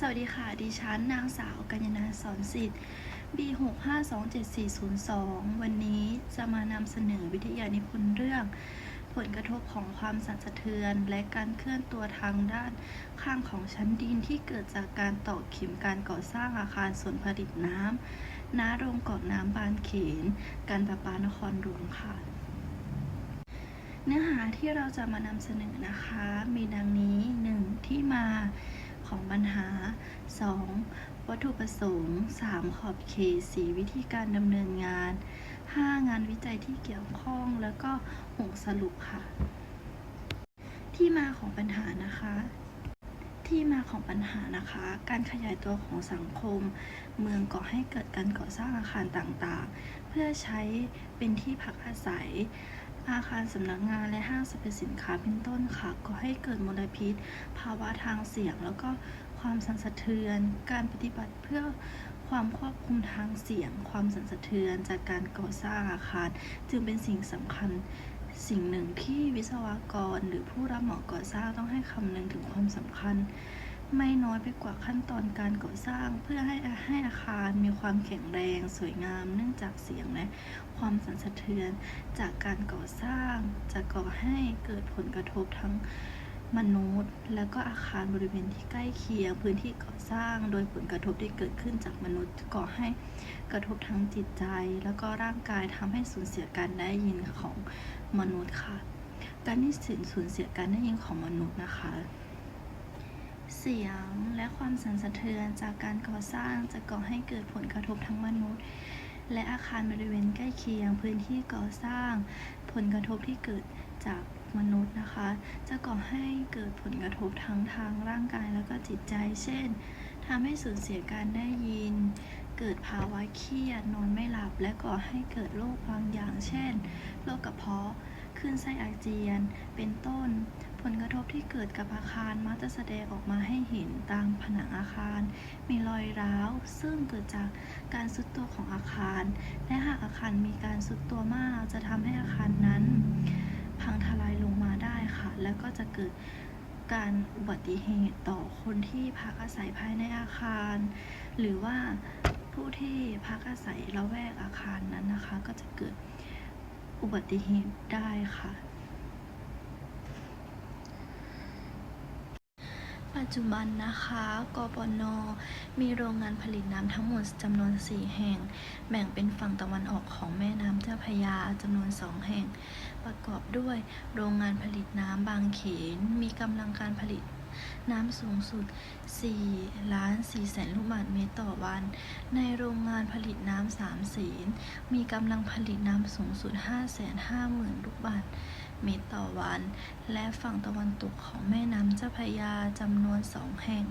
สวัสดีค่ะ ดิฉันนางสาวกัญญนาสอนสิทธิ์ B6527402 วันนี้จะมานำเสนอวิทยานิพนธ์เรื่อง ผลกระทบของความสั่นสะเทือน และการเคลื่อนตัวทางด้านข้างของชั้นดินที่เกิดจากการต่อเข็มการก่อสร้างอาคารส่วนผลิตน้ำณโรงกอกน้ำบางเขน การประปานครหลวงค่ะ เนื้อหาที่เราจะมานำเสนอนะคะ มีดังนี้ 1. ที่มา ของปัญหา 2. วัตถุประสงค์ 3. ขอบเขต 4. วิธีการดำเนินงาน 5. งานวิจัยที่เกี่ยวข้อง แล้วก็ 6. สรุปค่ะ ที่มาของปัญหานะคะที่มาของปัญหานะคะ การขยายตัวของสังคม เมืองก่อให้เกิดการก่อสร้างอาคารต่างๆ เพื่อใช้เป็นที่พักอาศัย อาคารสำนักงานและห้างสรรพสินค้าเป็นต้นค่ะก่อให้เกิดมลพิษ ภาวะทางเสียง แล้วก็ความสั่นสะเทือน การปฏิบัติเพื่อความควบคุมทางเสียง ความสั่นสะเทือน จากการก่อสร้างอาคาร จึงเป็นสิ่งสำคัญสิ่งหนึ่งที่วิศวกรหรือผู้รับเหมาก่อสร้างต้องให้คำนึงถึงความสำคัญ ไม่น้อยไปกว่าขั้นตอนการก่อสร้าง เพื่อให้ให้อาคารมีความแข็งแรงสวยงาม เนื่องจากเสียงและความสั่นสะเทือนจากการก่อสร้าง จะก่อให้เกิดผลกระทบทั้งมนุษย์ และก็อาคารบริเวณที่ใกล้เคียงพื้นที่ก่อสร้าง โดยผลกระทบที่เกิดขึ้นจากมนุษย์ก่อให้กระทบทั้งจิตใจ แล้วก็ร่างกายทำให้สูญเสียการได้ยินของมนุษย์ค่ะ การที่สูญสูญเสียการได้ยินของมนุษย์นะคะ เสียงและความสั่นสะเทือนจากการก่อสร้างจะก่อให้เกิดผลกระทบทั้งมนุษย์ และอาคารบริเวณใกล้เคียงพื้นที่ก่อสร้าง ผลกระทบที่เกิดจากมนุษย์นะคะ จะก่อให้เกิดผลกระทบทั้งทางร่างกายแล้วก็จิตใจ เช่นทำให้สูญเสียการได้ยิน เกิดภาวะเครียดนอนไม่หลับ และก่อให้เกิดโรคบางอย่าง เช่นโรคกระเพาะคลื่นไส้อาเจียน เป็นต้น ผลกระทบที่เกิดกับอาคารมักจะแสดงออกมาให้เห็นตามผนังอาคาร มีรอยร้าว ซึ่งเกิดจากการซุดตัวของอาคาร และหากอาคารมีการซุดตัวมาก จะทำให้อาคารนั้น พังทลายลงมาได้ค่ะ แล้วก็จะเกิดการอุบัติเหตุต่อคนที่พักอาศัยภายในอาคาร หรือว่าผู้ที่พักอาศัยละแวกอาคารนั้นนะคะ ก็จะเกิดอุบัติเหตุได้ค่ะ ปัจจุบันนะคะ กปน มีโรงงานผลิตน้ำทั้งหมดจำนวน 4 แห่ง แบ่งเป็นฝั่งตะวันออกของแม่น้ำเจ้าพระยาจำนวน 2 แห่ง ประกอบด้วยโรงงานผลิตน้ำบางเขน มีกำลังการผลิตน้ำสูงสุด 4 ล้าน 4 แสนลูกบาศก์เมตรต่อวัน ในโรงงานผลิตน้ำสามสีนมีกำลังผลิตน้ำสูงสุด5 5 0 0 0 0ลูกบาศก์ เมตรต่อวัน และฝั่งตะวันตกของแม่น้ำเจ้าพระยาจำนวนสองแห่ง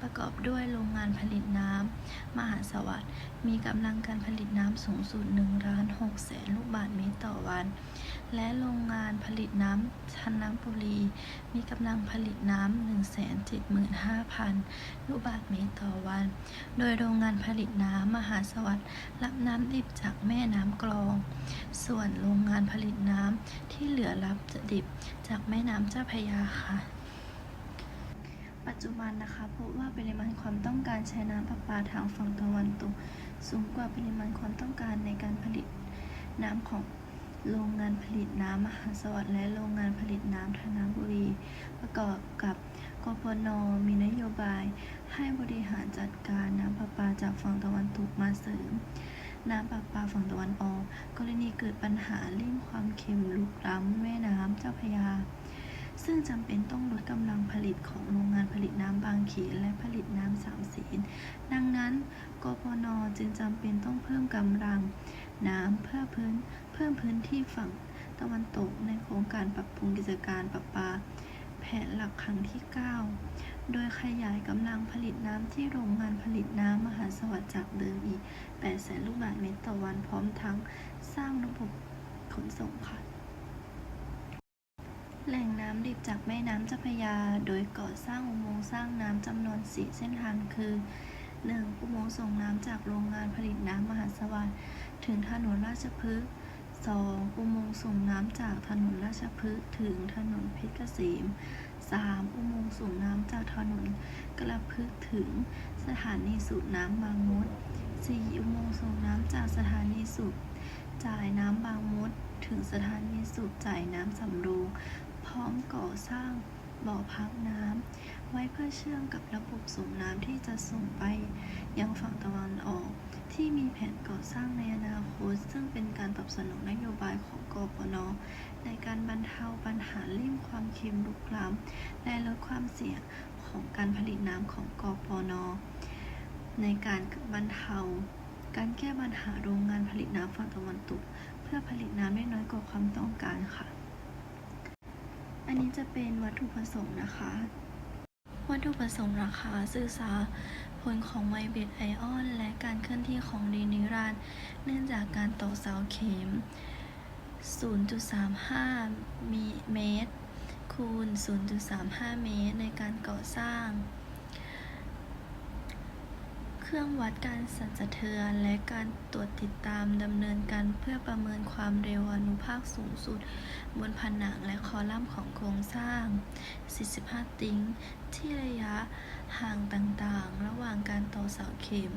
ประกอบด้วยโรงงานผลิตน้ำมหาสวัสดิ์มีกำลังการผลิตน้ำสูงสุด1ล้าน6แสนลูกบาศก์เมตรต่อวัน และโรงงานผลิตน้ำชันน้ำบุรี มีกำลังผลิตน้ำ175,000 ลูกบาศก์เมตรต่อวัน โดยโรงงานผลิตน้ำมหาสวัสดิ์รับน้ำดิบจากแม่น้ำกลอง ส่วนโรงงานผลิตน้ำที่เหลือรับจะดิบจากแม่น้ำเจ้าพระยาค่ะปัจจุบันนะคะพบว่าปริมาณความต้องการใช้น้ำประปาทางฝั่งตะวันตกสูงกว่าปริมาณความต้องการในการผลิตน้ำของ โรงงานผลิตน้ำมหาสวัสดิ์และโรงงานผลิตน้ำธนบุรี ประกอบกับกพนมีนโยบาย ให้บริหารจัดการน้ำประปาจากฝั่งตะวันตกมาเสริม น้ำประปาฝั่งตะวันออก กรณีเกิดปัญหาลิ่มความเค็มลุกล้ำแม่น้ำเจ้าพยา ซึ่งจำเป็นต้องลดกำลังผลิตของโรงงานผลิตน้ำบางเขนและผลิตน้ำสามสีนดังนั้นกปนจึงจำเป็นต้องเพิ่มกำลังน้ำเพื่อพื้น เพิ่มพื้นที่ฝั่งตะวันตกในโครงการปรับปรุงกิจการประปา แผนหลักครั้งที่ 9 โดยขยายกำลังผลิตน้ำที่โรงงานผลิตน้ำมหาสวัสดิ์จากเดิมอีก8แสนลูกบาศก์เมตรต่อวันพร้อมทั้งสร้างระบบขนส่งค่ะแหล่งน้ำดิบจากแม่น้ำเจ้าพระยา โดยก่อสร้างอุโมงค์สร้างน้ำจำนวน 4 เส้นทางคือ 1. อุโมงค์ส่งน้ำจากโรงงานผลิตน้ำมหาสวัสดิ์ถึงถนนราชพฤกษ์ 2. อุโมงค์ส่งน้ำจากถนนราชพฤกษ์ถึงถนนเพชรเกษม 3. อุโมงค์ส่งน้ำจากถนนกระพึกษ์ถึงสถานีสูบน้ำบางมด 4. อุโมงค์ส่งน้ำจากสถานีสูบจ่ายน้ำบางมด ถึงสถานีสูบจ่ายน้ำสำโรง พร้อมก่อสร้างบ่อพักน้ำไว้เพื่อเชื่อมกับระบบส่งน้ำที่จะส่งไปยังฝั่งตะวันออก ที่มีแผนก่อสร้างในอนาคต ซึ่งเป็นการตอบสนองนโยบายของกปนในการบรรเทาปัญหาลิ่มความเค็มลุกล้ำและลดความเสี่ยงของการผลิตน้ำของกปนในการบรรเทา การแก้ปัญหาโรงงานผลิตน้ำฝั่งตะวันตก เพื่อผลิตน้ำได้น้อยกว่าความต้องการค่ะ อันนี้จะเป็นวัตถุประสงค์นะคะ วัตถุประสงค์ราคาสื่อสาร ผลของไวเบตไอออน และการเคลื่อนที่ของดีนิรันเนื่องจากการตกเสาเข็ม 0.35มิเมตร คูณ 0.35 เมตร ในการก่อสร้าง เครื่องวัดการสั่นสะเทือน และการตรวจติดตามดำเนินการเพื่อประเมินความเร็วอนุภาคสูงสุด บนผนังและคอลัมน์ของโครงสร้าง 45 ติงที่ระยะห่างต่างๆ ระหว่างการต่อเสาเข็ม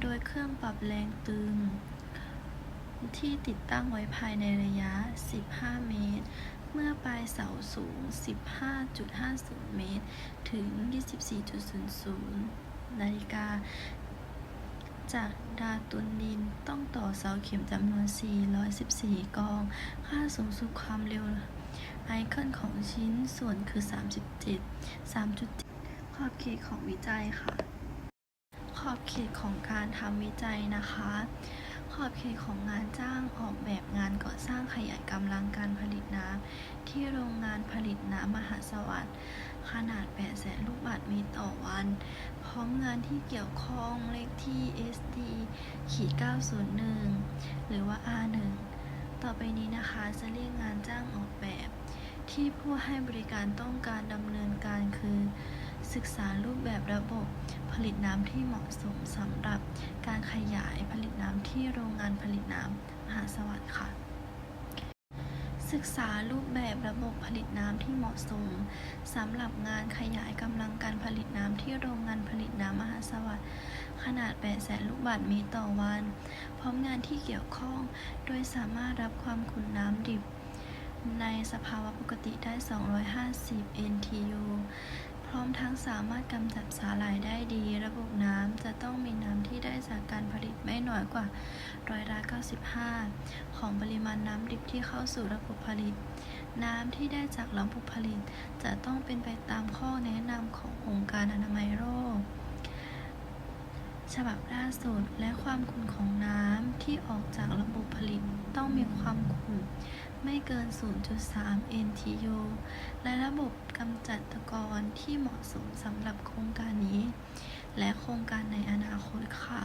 โดยเครื่องปรับแรงตึง ที่ติดตั้งไว้ภายในระยะ 15 เมตร เมื่อปลายเสาสูง 15.50 เมตร ถึง 24.00นาฬิกา จากดาตุนดินต้องต่อเสาเข็มจำนวน 414 กอง ค่าสูงสุดความเร็วไอคอนของชิ้นส่วนคือ 37 3.7 ขอบเขตของวิจัยค่ะ ขอบเขตของการทำวิจัยนะคะ ขอบเขตของงานจ้างออกแบบงานก่อสร้างขยายกำลังการผลิตน้ำที่โรงงานผลิตน้ำมหาสวัสดิ์ขนาด 8 แสนลูกบาศก์เมตรต่อวัน พร้อมงานที่เกี่ยวข้องเลขที่ SD ขีด901 หรือว่า R1 ต่อไปนี้นะคะจะเรียกงานจ้างออกแบบ ที่ผู้ให้บริการต้องการดำเนินการคือ ศึกษารูปแบบระบบผลิตน้ำที่เหมาะสมสำหรับการขยายผลิตน้ำที่โรงงานผลิตน้ำมหาสวัสดิ์ค่ะ ศึกษารูปแบบระบบผลิตน้ำที่เหมาะสมสำหรับงานขยายกำลังการผลิตน้ำที่โรงงานผลิตน้ำมหาสวัสดิ์ขนาด8แสนลูกบาศก์เมตรต่อวัน พร้อมงานที่เกี่ยวข้อง โดยสามารถรับความขุ่นน้ำดิบในสภาวะปกติได้ 250 NTU พร้อมทั้งสามารถกำจัดสาหร่ายได้ดี ระบบน้ำจะต้องมีน้ำที่ได้จากการผลิตไม่น้อยกว่าร้อยละ95 ของปริมาณน้ำดิบที่เข้าสู่ระบบผลิต น้ำที่ได้จากระบบผลิต จะต้องเป็นไปตามข้อแนะนำขององค์การอนามัยโลกฉบับล่าสุดและความขุ่นของน้ำที่ออกจากระบบผลิตต้องมีความขุ่น ไม่เกิน 0.3 NTU และระบบกำจัดตะกอนที่เหมาะสมสำหรับโครงการนี้ และโครงการในอนาคตค่ะ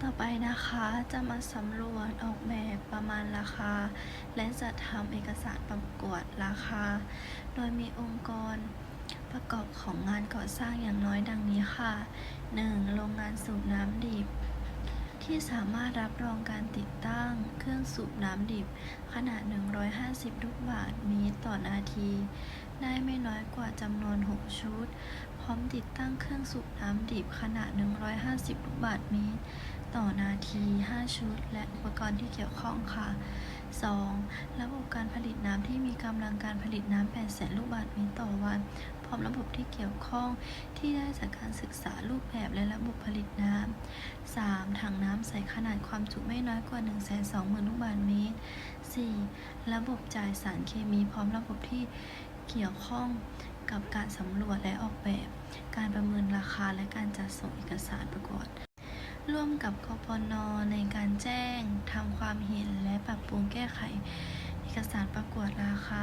ต่อไปนะคะจะมาสำรวจออกแบบประมาณราคา และจัดทำเอกสารประกวดราคา โดยมีองค์กรประกอบของงานก่อสร้างอย่างน้อยดังนี้ค่ะ 1. โรงงานสูบน้ำดิบ ที่สามารถรับรองการติดตั้งเครื่องสูบน้ำดิบ ขนาด 150 ลูกบาศก์เมตรต่อนาที ได้ไม่น้อยกว่าจำนวน 6 ชุด พร้อมติดตั้งเครื่องสูบน้ำดิบขนาด 150 ลูกบาศก์เมตร ต่อนาที 5 ชุด และอุปกรณ์ที่เกี่ยวข้องค่ะ 2. ระบบการผลิตน้ำที่มีกำลังการผลิตน้ำ8แสนลูกบาศก์เมตรต่อวัน ร้อมระบบที่เกี่ยวข้องที่ได้จากการศึกษารูปแบบและระบบผลิตน้ำ 3. ถังน้ำใสขนาดความจุไม่น้อยกว่า 120,000ลูกบาศก์เมตร 4. ระบบจ่ายสารเคมีพร้อมระบบที่เกี่ยวข้องกับการสำรวจและออกแบบ การประเมินราคาและการจัดส่งเอกสารประกวดร่วมกับกปนในการแจ้งทำความเห็นและปรับปรุงแก้ไข อกสารประกวดราคา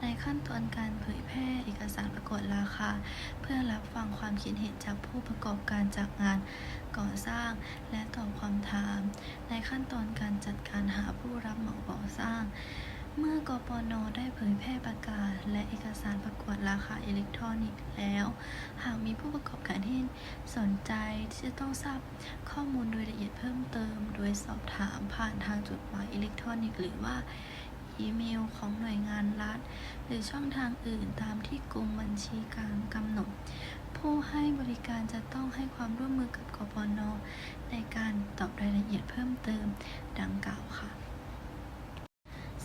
ในขั้นตอนการเผยแพร่เอกสารประกวดราคา เพื่อรับฟังความคิดเห็นจากผู้ประกอบการจากงานก่อสร้าง และตอบคำถาม ในขั้นตอนการจัดการหาผู้รับเหมาก่อสร้าง เมื่อกปนได้เผยแพร่ประกาศ และเอกสารประกวดราคาอิเล็กทรอนิกส์แล้ว หากมีผู้ประกอบการที่สนใจที่จะต้องทราบข้อมูลโดยละเอียดเพิ่มเติม โดยสอบถามผ่านทางจดหมายอิเล็กทรอนิกส์หรือว่า อีเมลของหน่วยงานรัฐ หรือช่องทางอื่นตามที่กรมบัญชีกลางกำหนด ผู้ให้บริการจะต้องให้ความร่วมมือกับกปนในการตอบรายละเอียดเพิ่มเติมดังกล่าวค่ะ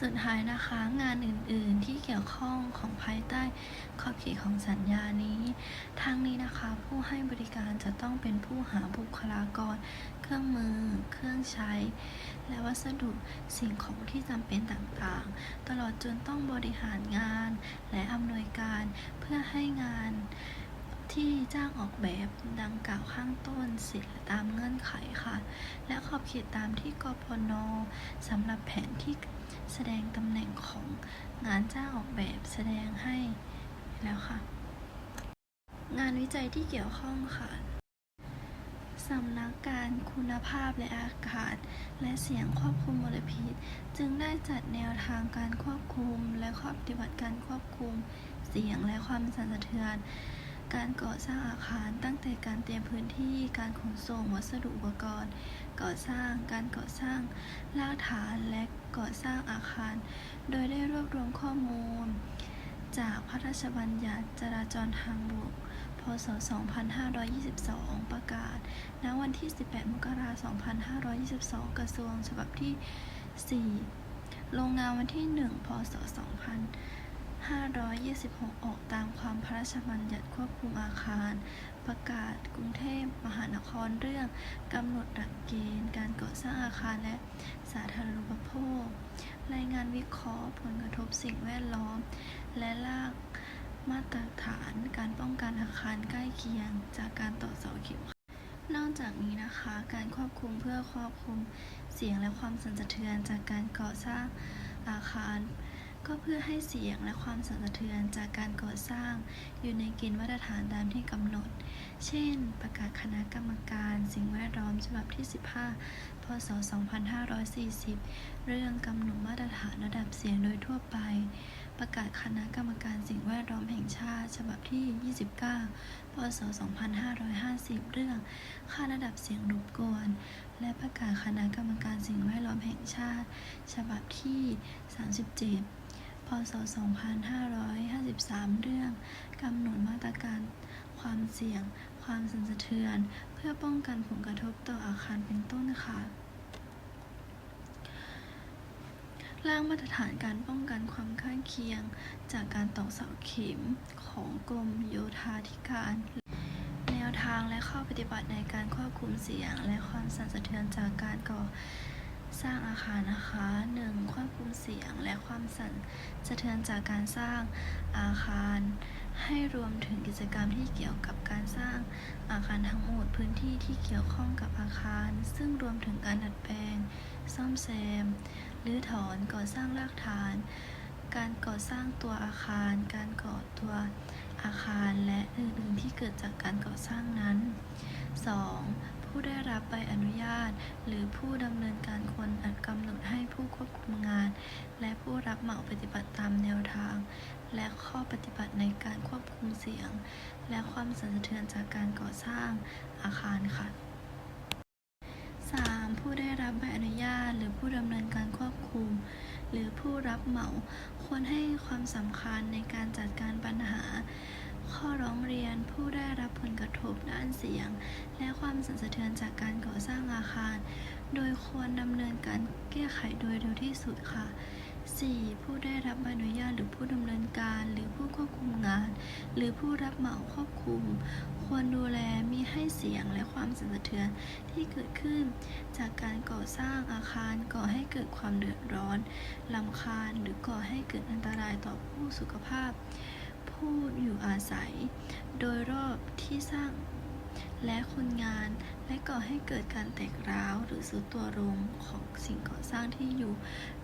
สุดท้ายนะคะงานอื่นๆที่เกี่ยวข้องของภายใต้ขอบเขตของสัญญานี้ทั้งนี้นะคะผู้ให้บริการจะต้องเป็นผู้หาบุคลากร เครื่องมือ เครื่องใช้ และวัสดุสิ่งของที่จำเป็นต่างๆ ตลอดจนต้องบริหารงาน และอำนวยการเพื่อให้งานที่จ้างออกแบบดังกล่าวข้างต้นเสร็จตามเงื่อนไขค่ะ และขอบเขตตามที่กพนสำหรับแผนที่ แสดงตำแหน่งของงานจ้างออกแบบแสดงให้แล้วค่ะ งานวิจัยที่เกี่ยวข้องค่ะสำนักการคุณภาพและอากาศ และเสียงควบคุมมลพิษ จึงได้จัดแนวทางการควบคุม และข้อปฏิบัติการควบคุม เสียงและความสั่นสะเทือน การก่อสร้างอาคารตั้งแต่การเตรียมพื้นที่การขนส่งวัสดุอุปกรณ์ ก่อสร้างการก่อสร้างรากฐานและ ก่อสร้างอาคาร โดยได้รวบรวมข้อมูล จากพระราชบัญญัติจราจรทางบก พศ 2522 ประกาศ ณ วันที่ 18 มกราคม 2522 กระทรวงฉบับที่ 4 ลงนามวันที่ 1 พศ 2526 ออกตามความพระราชบัญญัติควบคุมอาคาร ประกาศกรุงเทพมหานครเรื่องกำหนดหลักเกณฑ์การก่อสร้างอาคารและสาธารณูปโภค รายงานวิเคราะห์ผลกระทบสิ่งแวดล้อม และลากมาตรฐานการป้องกันอาคารใกล้เคียงจากการต่อเสาเข็มนอกจากนี้นะคะ การควบคุมเพื่อควบคุมเสียงและความสั่นสะเทือนจากการก่อสร้างอาคาร ก็เพื่อให้เสียงและความสั่นสะเทือนจากการก่อสร้างอยู่ในเกณฑ์มาตรฐานตามที่กำหนด เช่น ประกาศคณะกรรมการสิ่งแวดล้อมฉบับที่ 15 พศ 2540 เรื่องกำหนดมาตรฐานระดับเสียงโดยทั่วไป ประกาศคณะกรรมการสิ่งแวดล้อมแห่งชาติ ฉบับที่ 29 พศ 2550 เรื่องค่าระดับเสียงรบกวน และประกาศคณะกรรมการสิ่งแวดล้อมแห่งชาติ ฉบับที่ 37 ศ 2553 เรื่องกำหนดมาตรการความเสี่ยง ความสั่นสะเทือน เพื่อป้องกันผลกระทบต่ออาคารเป็นต้นค่ะร่างมาตรฐานการป้องกันความข้างเคียง จากการตอกเสาเข็มของกรมโยธาธิการ แนวทางและข้อปฏิบัติในการควบคุมเสียง และความสั่นสะเทือนจากการก่อ สร้างอาคารนะคะ 1. ควบคุมเสียงและความสั่นสะเทือนจากการสร้างอาคาร ให้รวมถึงกิจกรรมที่เกี่ยวกับการสร้างอาคารทั้งหมดพื้นที่ที่เกี่ยวข้องกับอาคาร ซึ่งรวมถึงการดัดแปลง ซ่อมแซมหรือถอนก่อสร้างรากฐาน การก่อสร้างตัวอาคาร การก่อตัวอาคารและอื่นๆที่เกิดจากการก่อสร้างนั้น 2. ผู้ได้รับใบอนุญาต หรือผู้ดำเนินการควรกำหนดให้ผู้ควบคุมงาน และผู้รับเหมาปฏิบัติตามแนวทาง และข้อปฏิบัติในการควบคุมเสียง และความสั่นสะเทือนจากการก่อสร้างอาคารค่ะ 3. ผู้ได้รับใบอนุญาต หรือผู้ดำเนินการควบคุม หรือผู้รับเหมาควรให้ความสำคัญในการจัดการปัญหา ข้อร้องเรียนผู้ได้รับผลกระทบด้านเสียง และความสั่นสะเทือนจากการก่อสร้างอาคาร โดยควรดำเนินการแก้ไขโดยเร็วที่สุดค่ะ 4. ผู้ได้รับใบอนุญาตหรือผู้ดำเนินการ หรือผู้ควบคุมงาน หรือผู้รับเหมาควบคุม ควรดูแลมิให้เสียงและความสั่นสะเทือนที่เกิดขึ้น จากการก่อสร้างอาคารก่อให้เกิดความเดือดร้อนลำคาญหรือก่อให้เกิดอันตรายต่อผู้สุขภาพ ผู้อยู่อาศัย โดยรอบที่สร้าง และคนงานและก่อให้เกิดการแตกร้าวหรือสุดตัวลงของสิ่งก่อสร้างที่อยู่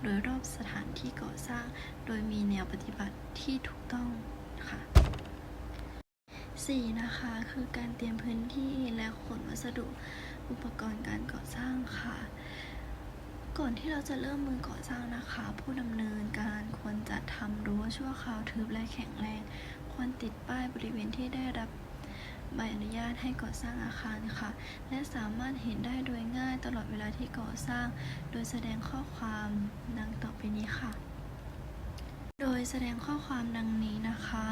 โดยรอบสถานที่ก่อสร้าง โดยมีแนวปฏิบัติที่ถูกต้องค่ะ 4. นะคะคือการเตรียมพื้นที่และขนวัสดุอุปกรณ์การก่อสร้างค่ะ ก่อนที่เราจะเริ่มมือก่อสร้างนะคะ ผู้ดำเนินการควรจัดทำรั้ว ชั่วคราวทึบและแข็งแรง ควรติดป้ายบริเวณที่ได้รับใบอนุญาตให้ก่อสร้างอาคารค่ะ และสามารถเห็นได้โดยง่ายตลอดเวลาที่ก่อสร้าง โดยแสดงข้อความดังต่อไปนี้ค่ะ โดยแสดงข้อความดังนี้นะคะ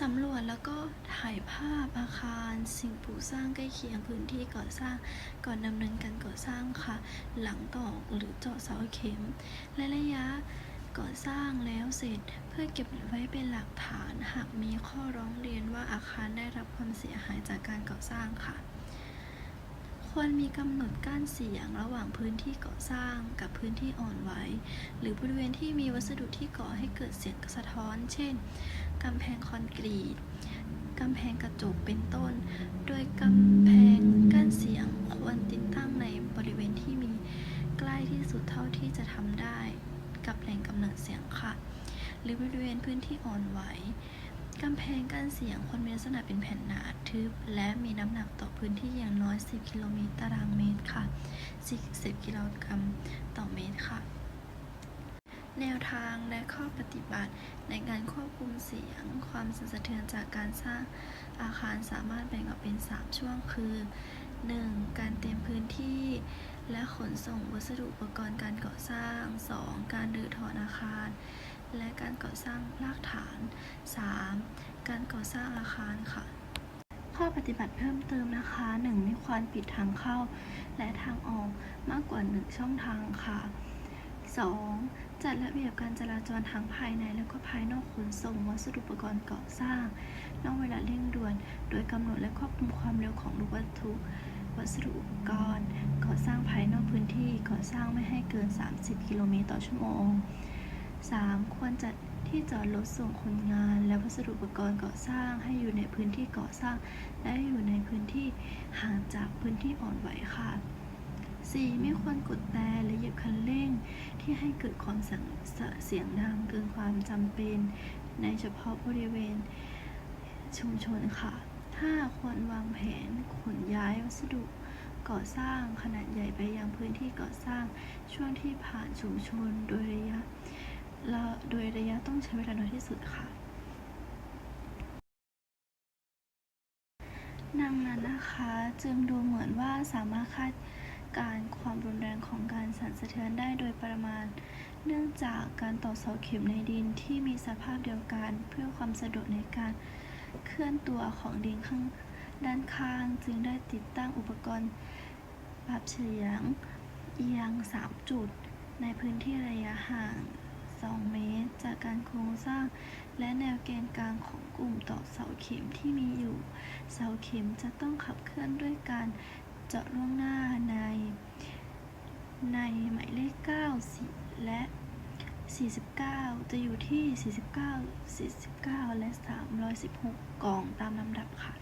สำรวจแล้วก็ถ่ายภาพอาคาร สิ่งปลูกสร้างใกล้เคียงพื้นที่ก่อสร้างก่อนดำเนินการก่อสร้างค่ะ หลังตอกหรือเจาะเสาเข็ม และระยะ ก่อสร้างแล้วเสร็จเพื่อเก็บไว้เป็นหลักฐาน หากมีข้อร้องเรียนว่าอาคารได้รับความเสียหายจากการก่อสร้างค่ะ ควรมีกำหนดกั้นเสียงระหว่างพื้นที่ก่อสร้างกับพื้นที่อ่อนไหวหรือบริเวณที่มีวัสดุที่ก่อให้เกิดเสียงสะท้อน เช่นกำแพงคอนกรีตกำแพงกระจกเป็นต้น โดยกำแพงกั้นเสียงควรติดตั้งในบริเวณที่มีใกล้ที่สุดเท่าที่จะทำได้ กับแหล่งกำเนิดเสียงค่ะ หรือบริเวณพื้นที่อ่อนไหวกำแพงกั้นเสียงควรมีลักษณะเป็นแผ่นหนาทึบ และมีน้ำหนักต่อพื้นที่อย่างน้อย 10 กิโลเมตรตารางเมตรค่ะ10กิโลกรัมต่อเมตรค่ะ แนวทางและข้อปฏิบัติในการควบคุมเสียง ความสั่นสะเทือนจากการสร้างอาคารสามารถแบ่งออกเป็น 3 ช่วงคือ 1. การเตรียมพื้นที่ และขนส่งวัสดุอุปกรณ์การก่อสร้าง 2. การรื้อถอนอาคาร และการก่อสร้างรากฐาน 3. การก่อสร้างอาคารค่ะ ข้อปฏิบัติเพิ่มเติมนะคะ 1. ไม่ควรปิดทางเข้า และทางออกมากกว่า 1 ช่องทางค่ะ 2. จัดระเบียบการจราจรทั้งภายในและก็ภายนอกขนส่งวัสดุอุปกรณ์ก่อสร้าง นอกเวลาเร่งด่วน โดยกำหนดและควบคุมความเร็วของลูกวัตถุ วัสดุอุปกรณ์ ก่อสร้างภายนอกพื้นที่ ก่อสร้างไม่ให้เกิน 30 กิโลเมตรต่อชั่วโมง 3. ควรจัดที่จอดรถส่งคนงาน และวัสดุอุปกรณ์ก่อสร้างให้อยู่ในพื้นที่ก่อสร้าง และอยู่ในพื้นที่ห่างจากพื้นที่อ่อนไหวค่ะ 4. ไม่ควรกดแต่และเหยียบคันเร่ง ที่ให้เกิดความเสียงเสียงดังเกินความจำเป็น ในเฉพาะบริเวณชุมชนค่ะ 5. ควรวางแผนขนย้ายวัสดุ ก่อสร้างขนาดใหญ่ไปยังพื้นที่ก่อสร้างช่วงที่ผ่านชุมชนโดยระยะโดยระยะต้องใช้เวลาน้อยที่สุดค่ะ ดังนั้นนะคะจึงดูเหมือนว่าสามารถคาดการณ์ความรุนแรงของการสั่นสะเทือนได้โดยประมาณ เนื่องจากการต่อเสาเข็มในดินที่มีสภาพเดียวกันเพื่อความสะดวกในการเคลื่อนตัวของดินข้าง ด้านข้างจึงได้ติดตั้งอุปกรณ์ปรับเฉียงเอียง 3 จุด ในพื้นที่ระยะห่าง 2 เมตร จากการโครงสร้าง และแนวแกนกลางของกลุ่มต่อเสาเข็มที่มีอยู่ เสาเข็มจะต้องขับเคลื่อนด้วยการเจาะล่วงหน้าใน ในหมายเลข9 4และ 49 จะอยู่ที่ 49 49 และ 316 กล่องตามลำดับค่ะ